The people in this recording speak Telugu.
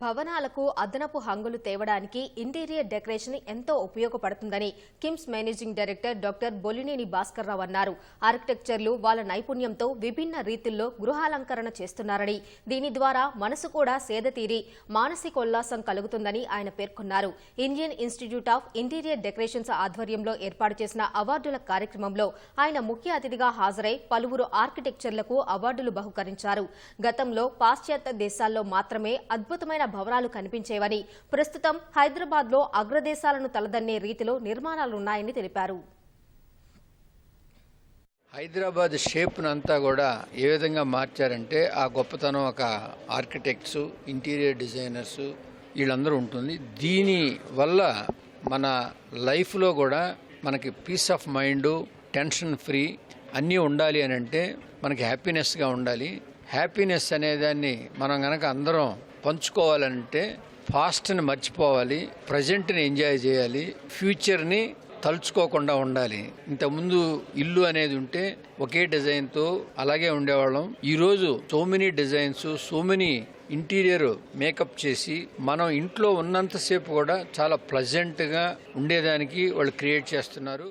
భవనాలకు అదనపు హంగులు తేవడానికి ఇంటీరియర్ డెకరేషన్ ఎంతో ఉపయోగపడుతుందని KIMS managing director doctor Bolineni Bhaskarrao అన్నారు. ఆర్కిటెక్చర్లు వాళ్ళ నైపుణ్యంతో విభిన్న రీతుల్లో గృహాలంకరణ చేస్తున్నారని దీని ద్వారా మనసు కూడా సేదతీరి మానసికోల్లాసం కలుగుతుందని ఆయన పేర్కొన్నారు. Indian institute of interior decorations ఆధ్వర్యంలో ఏర్పాటు చేసిన అవార్డుల కార్యక్రమంలో ఆయన ముఖ్య అతిథిగా హాజరై పలువురు ఆర్కిటెక్చర్లకు అవార్డులు బహుకరించారు. గతంలో పాశ్చాత్య దేశాల్లో మాత్రమే అద్భుతమైన భవనాలు కనిపించేవని. ప్రస్తుతం హైదరాబాద్లో అగ్రదేశాలను తలదన్నే రీతిలో నిర్మాణాలున్నాయని తెలిపారు. హైదరాబాద్ షేప్ను అంతా కూడా ఏ విధంగా మార్చారంటే ఆ గొప్పతనం ఒక ఆర్కిటెక్ట్స్ ఇంటీరియర్ డిజైనర్స్ వీళ్ళందరూ ఉంటుంది. దీని వల్ల మన లైఫ్లో కూడా మనకి peace of mind tension free అన్నీ ఉండాలి అని అంటే మనకి హ్యాపీనెస్గా ఉండాలి. హ్యాపీనెస్ అనేదాన్ని మనం కనుక అందరం పంచుకోవాలంటే పాస్ట్ని మర్చిపోవాలి ప్రజెంట్ని ఎంజాయ్ చేయాలి ఫ్యూచర్ని తలుచుకోకుండా ఉండాలి. ఇంతకుముందు ఇల్లు అనేది ఉంటే ఒకే డిజైన్తో అలాగే ఉండేవాళ్ళం. ఈరోజు so many designs so many interior makeup చేసి మనం ఇంట్లో ఉన్నంతసేపు కూడా చాలా ప్లజెంట్గా ఉండేదానికి వాళ్ళు క్రియేట్ చేస్తున్నారు.